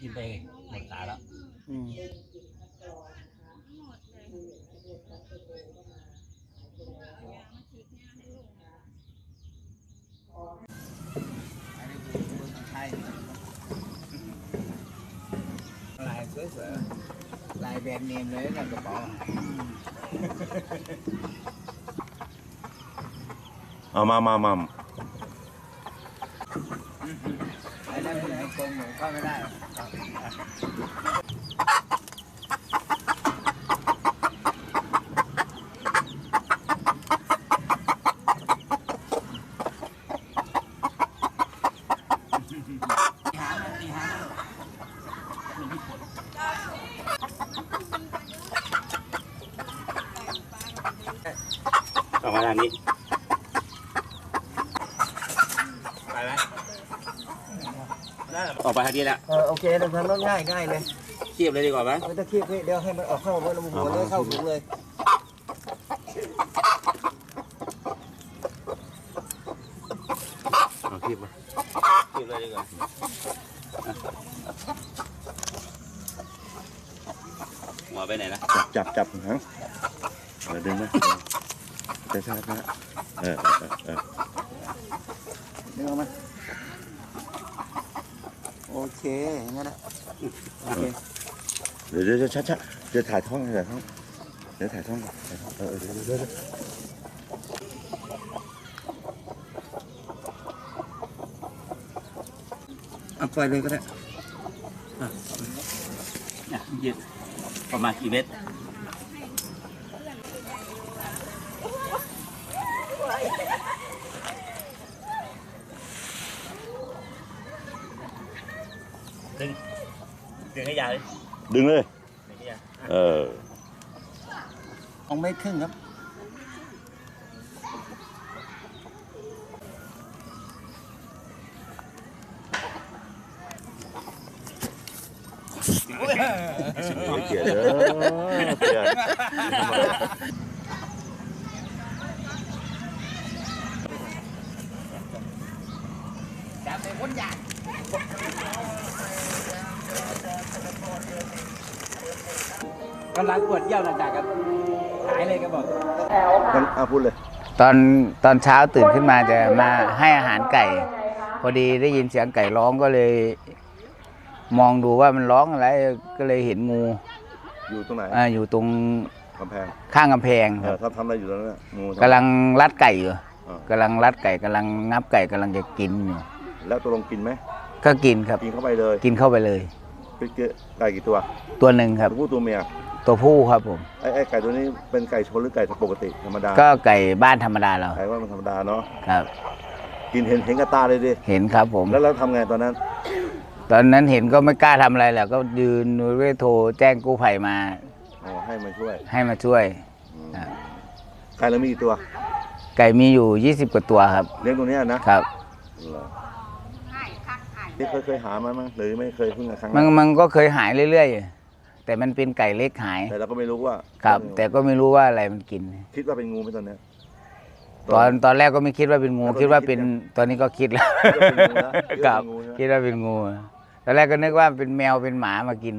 กินไปหมดขาแล้วอืมอันนี้คือเมืองไทยลายสวยๆลายแบรนด์เนมเลยนะกระเป๋าเอามามามา ไอ้นั่นไอ้กงหนูเข้าไม่ได้หรอกออกมาทางนี้ไปไหมได้ ออกไปทางนี้แล้วเออโอเคเดี๋ยวทำแล้วง่ายง่ายเลยเทียบเลยดีกว่าไหมไม่ต้องคีบเดี๋ยวให้มันออกเข้าหัวหัวเลยเข้าถุงเลยเอาคีบมาเทียบเลยดีกว่าหัวไปไหนนะจับจับจับหางเออดึงมาเออช้าช้าเออเออเออเออนึกออกไหม โอเคอย่างนั้นนะโอเคเดี๋ยวเดี๋ยวช้าช้าเดี๋ยวถ่ายท้องถ่ายท้องเดี๋ยวถ่ายท้องก่อนถ่ายท้องเออเดี๋ยวเดี๋ยวเอาปล่อยเลยก็ได้อะเยยืดประมาณกี่เมตร ดึงดึงให้ยาวเลยดึงเลยดึงให้ยาว เออ สองเมตรครึ่งครับ ไม่เกลียดเด้อเกลียดจับเป็นคนใหญ่กำลังปวดเยี่ยวหนักๆครับหายเลยก็บอกงั้นเอาพูดเลย ตอนตอนเช้าตื่นขึ้นมาจะมาให้อาหารไก่ พอดีได้ยินเสียงไก่ร้องก็เลย มองดูว่ามันร้องอะไรก็เลยเห็นงูอยู่ตรงไหนอ่าอยู่ตรงกำแพงข้างกำแพงเอครัอบถ้าทำอะไรอยู่ตรงนั้นน่ะงูกำลังรัดไก่อยู่เออกำลังรัดไก่กำลังงับไก่กำลังจะกินอยู่แล้วตัวลงกินไหมก็กินครับ กินเข้าไปเลย กินเข้าไปเลยเป็นเกไก่กี่ตัว ตัวหนึ่งครับตัวผู้ตัวเมีย ตัวผู้ครับผม ไอ้ไอ้ไก่ตัวนี้เป็นไก่ชนหรือไก่ปกติธรรมดาก็ไก่บ้านธรรมดาเราไก่ว่ามันธรรมดาเนาะครับ กินเห็นเห็นกับตาเลยดิเห็นครับผม แล้วเราทำไงตอนนั้น ตอนนั้นเห็นก็ไม่กล้าทำอะไรแหละก็ยืนเวทโทรแจ้งกู้ภัยมา อ๋อให้มาช่วยให้มาช่วยอืมครับไก่เรามีกี่ตัว ไก่มีอยู่ 20 กว่าตัวครับเลี้ยงตรงเนี้ยนะครับ เหรอที่เคยเคยหามามั้งหรือไม่เคยเพิ่งครั้งแรมันกมันก็เคยหายเรื่อยๆ แต่มันเป็นไก่เล็กหายแต่เราก็ไม่รู้ว่าครับ แต่ก็ไม่รู้ว่าอะไรมันกิน คิดว่าเป็นงูไหมตอนเนี้ย ตอนตอนแรกก็ไม่คิดว่าเป็นงูแล้วตอนนี้คิดว่าเป็นคิดตอนนี้ก็คิดแล้วคิดว่าเป็นงูแล้วครับคิดว่าเป็นงูใช่ไหมคิดว่าเป็นงูตอนแรกก็นึกว่าเป็นแมวเป็นหมามากิน